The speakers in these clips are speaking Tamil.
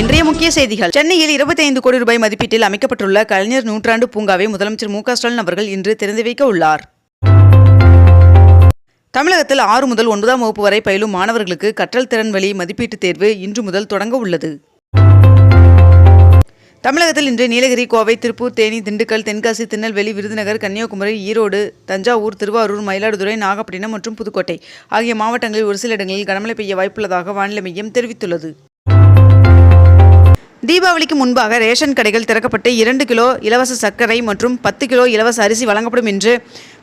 இன்றைய முக்கிய செய்திகள். சென்னையில் 25 கோடி ரூபாய் மதிப்பீட்டில் அமைக்கப்பட்டுள்ள கலைஞர் நூற்றாண்டு பூங்காவை முதலமைச்சர் மு ஸ்டாலின் அவர்கள் இன்று திறந்து வைக்க உள்ளார். தமிழகத்தில் ஆறு முதல் ஒன்பதாம் வகுப்பு வரை பயிலும் மாணவர்களுக்கு கற்றல் திறன் வழி மதிப்பீட்டுத் தேர்வு இன்று முதல் தொடங்க உள்ளது. தமிழகத்தில் இன்று நீலகிரி கோவை திருப்பூர் தேனி திண்டுக்கல் தென்காசி திருநெல்வேலி விருதுநகர் கன்னியாகுமரி ஈரோடு தஞ்சாவூர் திருவாரூர் மயிலாடுதுறை நாகப்பட்டினம் மற்றும் புதுக்கோட்டை ஆகிய மாவட்டங்களில் ஒரு சில இடங்களில் கனமழை பெய்ய வாய்ப்புள்ளதாக வானிலை மையம் தெரிவித்துள்ளது. தீபாவளிக்கு முன்பாக ரேஷன் கடைகள் திறக்கப்பட்டு இரண்டு கிலோ இலவச சர்க்கரை மற்றும் பத்து கிலோ இலவச அரிசி வழங்கப்படும் என்று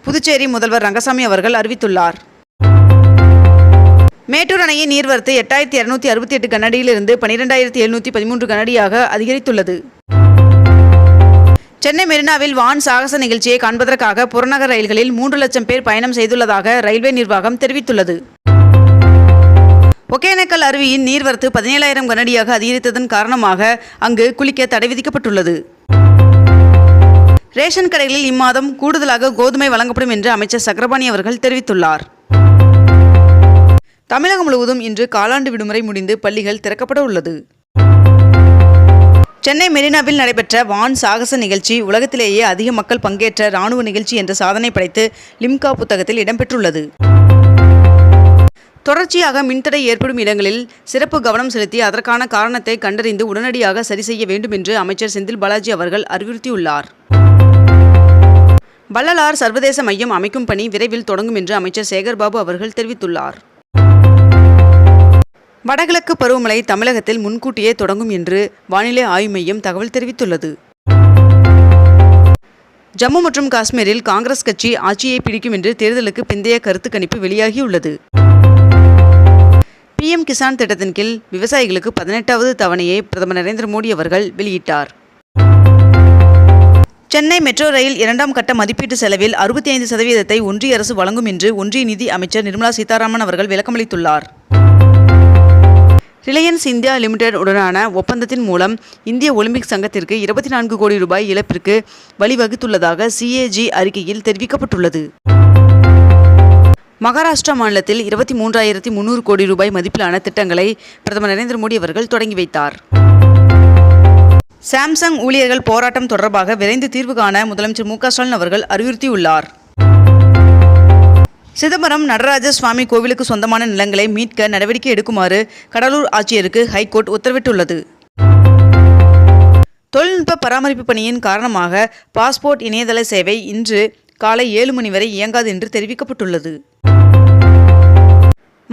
புதுச்சேரி முதல்வர் ரங்கசாமி அவர்கள் அறிவித்துள்ளார். மேட்டூர் அணையின் நீர்வரத்து எட்டாயிரத்தி இரநூத்தி அறுபத்தி எட்டு கனடியிலிருந்து பனிரெண்டாயிரத்தி எழுநூற்றி பதிமூன்று கனடியாக அதிகரித்துள்ளது. சென்னை மெரினாவில் வான் சாகச நிகழ்ச்சியை காண்பதற்காக புறநகர் ரயில்களில் மூன்று லட்சம் பேர் பயணம் செய்துள்ளதாக ரயில்வே நிர்வாகம் தெரிவித்துள்ளது. ஒகேனக்கல் அருவியின் நீர்வரத்து பதினேழாயிரம் கனடியாக அதிகரித்ததன் காரணமாக அங்கு குளிக்க தடை விதிக்கப்பட்டுள்ளது. ரேஷன் கடைகளில் இம்மாதம் கூடுதலாக கோதுமை வழங்கப்படும் என்று அமைச்சர் சக்கரபாணி அவர்கள் தெரிவித்துள்ளார். தமிழகம் முழுவதும் இன்று காலாண்டு விடுமுறை முடிந்து பள்ளிகள் திறக்கப்பட உள்ளது. சென்னை மெரினாவில் நடைபெற்ற வான் சாகச நிகழ்ச்சி உலகத்திலேயே அதிக மக்கள் பங்கேற்ற ராணுவ நிகழ்ச்சி என்ற சாதனை படைத்து லிம்கா புத்தகத்தில் இடம்பெற்றுள்ளது தொடர்ச்சியாக மின்தடை ஏற்படும் இடங்களில் சிறப்பு கவனம் செலுத்தி அதற்கான காரணத்தை கண்டறிந்து உடனடியாக சரி செய்ய வேண்டும் என்று அமைச்சர் செந்தில் பாலாஜி அவர்கள் அறிவுறுத்தியுள்ளார். வள்ளலார் சர்வதேச மையம் அமைக்கும் பணி விரைவில் தொடங்கும் என்று அமைச்சர் சேகர்பாபு அவர்கள் தெரிவித்துள்ளார். வடகிழக்கு பருவமழை தமிழகத்தில் முன்கூட்டியே தொடங்கும் என்று வானிலை ஆய்வு மையம் தகவல் தெரிவித்துள்ளது. ஜம்மு மற்றும் காஷ்மீரில் காங்கிரஸ் கட்சி ஆட்சியை பிடிக்கும் என்று தேர்தலுக்கு பிந்தைய கருத்து கணிப்பு வெளியாகியுள்ளது. பிஎம் கிசான் திட்டத்தின் கீழ் விவசாயிகளுக்கு பதினெட்டாவது தவணையை பிரதமர் நரேந்திர மோடி அவர்கள் வெளியிட்டார். சென்னை மெட்ரோ ரயில் இரண்டாம் கட்ட மதிப்பீட்டு செலவில் அறுபத்தி ஐந்து சதவீதத்தை ஒன்றிய அரசு வழங்கும் என்று ஒன்றிய நிதி அமைச்சர் நிர்மலா சீதாராமன் அவர்கள் விளக்கமளித்துள்ளார். ரிலையன்ஸ் இந்தியா லிமிடெட் உடனான ஒப்பந்தத்தின் மூலம் இந்திய ஒலிம்பிக் சங்கத்திற்கு இருபத்தி நான்கு கோடி ரூபாய் இழப்பிற்கு வழிவகுத்துள்ளதாக சிஏஜி அறிக்கையில் தெரிவிக்கப்பட்டுள்ளது. மகாராஷ்டிரா மாநிலத்தில் இருபத்தி மூன்றாயிரத்தி முந்நூறு கோடி ரூபாய் மதிப்பிலான திட்டங்களை பிரதமர் நரேந்திர மோடி அவர்கள் தொடங்கி வைத்தார். சாம்சங் ஊழியர்கள் போராட்டம் தொடர்பாக விரைந்து தீர்வு காண முதலமைச்சர் மு ஸ்டாலின் அவர்கள் அறிவுறுத்தியுள்ளார். சிதம்பரம் நடராஜ சுவாமி கோவிலுக்கு சொந்தமான நிலங்களை மீட்க நடவடிக்கை எடுக்குமாறு கடலூர் ஆட்சியருக்கு ஹைகோர்ட் உத்தரவிட்டுள்ளது. தொழில்நுட்ப பராமரிப்பு பணியின் காரணமாக பாஸ்போர்ட் இணையதள சேவை இன்று காலை ஏழு மணி வரை இயங்காது என்று தெரிவிக்கப்பட்டுள்ளது.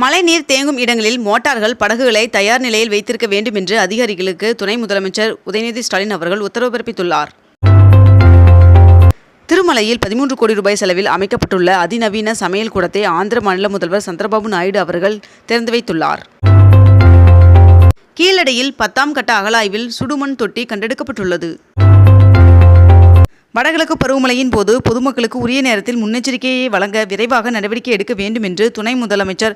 மழைநீர் தேங்கும் இடங்களில் மோட்டார்கள் படகுகளை தயார் நிலையில் வைத்திருக்க வேண்டும் என்று அதிகாரிகளுக்கு துணை முதலமைச்சர் உதயநிதி ஸ்டாலின் அவர்கள் உத்தரவு பிறப்பித்துள்ளார். திருமலையில் பதிமூன்று கோடி ரூபாய் செலவில் அமைக்கப்பட்டுள்ள அதிநவீன சமையல் கூடத்தை ஆந்திர மாநில முதல்வர் சந்திரபாபு நாயுடு அவர்கள் திறந்து வைத்துள்ளார். கீழடியில் பத்தாம் கட்ட அகலாய்வில் சுடுமண் தொட்டி கண்டெடுக்கப்பட்டுள்ளது. வடகிழக்கு பருவமழையின் போது பொதுமக்களுக்கு உரிய நேரத்தில் முன்னெச்சரிக்கையை வழங்க விரைவாக நடவடிக்கை எடுக்க வேண்டும் என்று துணை முதலமைச்சர்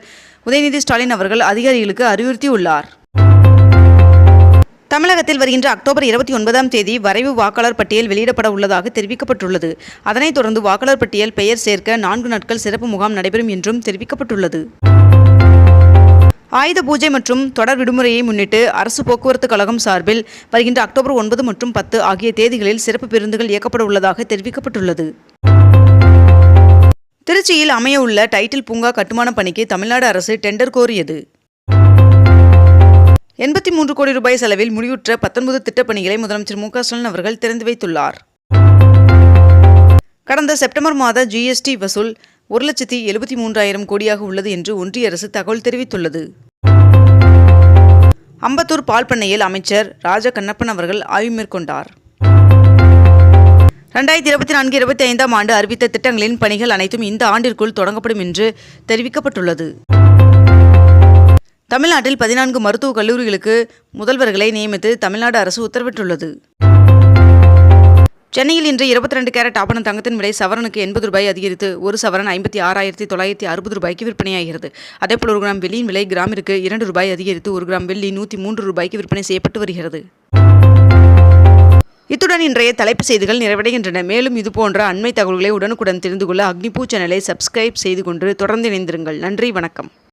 உதயநிதி ஸ்டாலின் அவர்கள் அதிகாரிகளுக்கு அறிவுறுத்தியுள்ளார். தமிழகத்தில் வருகின்ற அக்டோபர் இருபத்தி ஒன்பதாம் தேதி வரைவு வாக்காளர் பட்டியல் வெளியிடப்பட உள்ளதாக தெரிவிக்கப்பட்டுள்ளது. அதனைத் தொடர்ந்து வாக்காளர் பட்டியல் பெயர் சேர்க்க நான்கு நாட்கள் சிறப்பு முகாம் நடைபெறும் என்றும் தெரிவிக்கப்பட்டுள்ளது. ஆயுத பூஜை மற்றும் தொடர் விடுமுறையை முன்னிட்டு அரசு போக்குவரத்து கழகம் சார்பில் வருகின்ற அக்டோபர் ஒன்பது மற்றும் பத்து ஆகிய தேதிகளில் சிறப்பு பேருந்துகள் இயக்கப்பட உள்ளதாக தெரிவிக்கப்பட்டுள்ளது. திருச்சியில் அமையவுள்ள டைட்டில் பூங்கா கட்டுமான பணிக்கு தமிழ்நாடு அரசு டெண்டர் கோரியது. எண்பத்தி மூன்று கோடி ரூபாய் செலவில் முடிவுற்ற பத்தொன்பது திட்டப்பணிகளை முதலமைச்சர் மு ஸ்டாலின் அவர்கள் திறந்து வைத்துள்ளார். கடந்த செப்டம்பர் மாத ஜிஎஸ்டி வசூல் ஒரு லட்சத்தி எழுபத்தி மூன்றாயிரம் கோடியாக உள்ளது என்று ஒன்றிய அரசு தகவல் தெரிவித்துள்ளது. அம்பத்தூர் பால் பண்ணையில் அமைச்சர் ராஜ கண்ணப்பன் அவர்கள் ஆய்வு மேற்கொண்டார். ரெண்டாயிரத்தி இருபத்தி நான்கு இருபத்தி ஐந்தாம் ஆண்டு அறிவித்த திட்டங்களின் பணிகள் அனைத்தும் இந்த ஆண்டிற்குள் தொடங்கப்படும் என்று தெரிவிக்கப்பட்டுள்ளது. தமிழ்நாட்டில் பதினான்கு மருத்துவக் கல்லூரிகளுக்கு முதல்வர்களை நியமித்து தமிழ்நாடு அரசு உத்தரவிட்டுள்ளது. சென்னையில் இன்று இருபத்தி ரெண்டு கேரட் ஆபண தங்கத்தின் விலை சவரனுக்கு எண்பது ரூபாய் அதிகரித்து ஒரு சவரன் ஐம்பத்தி ஆறாயிரத்தி தொள்ளாயிரத்தி அறுபது ரூபாய்க்கு விற்பனையாகிறது. அதேபோல் ஒரு கிராம் வெள்ளியின் விலை கிராமிற்கு இரண்டு ரூபாய் அதிகரித்து ஒரு கிராம் வெள்ளி நூற்றி மூன்று ரூபாய்க்கு விற்பனை செய்யப்பட்டு வருகிறது. இத்துடன் இன்றைய தலைப்பு செய்திகள் நிறைவடைகின்றன. மேலும் இதுபோன்ற அண்மை தகவல்களை உடனுக்குடன் தெரிந்து கொள்ள அக்னிபூ சேனலை சப்ஸ்கிரைப் செய்து கொண்டு தொடர்ந்து இணைந்திருங்கள். நன்றி வணக்கம்.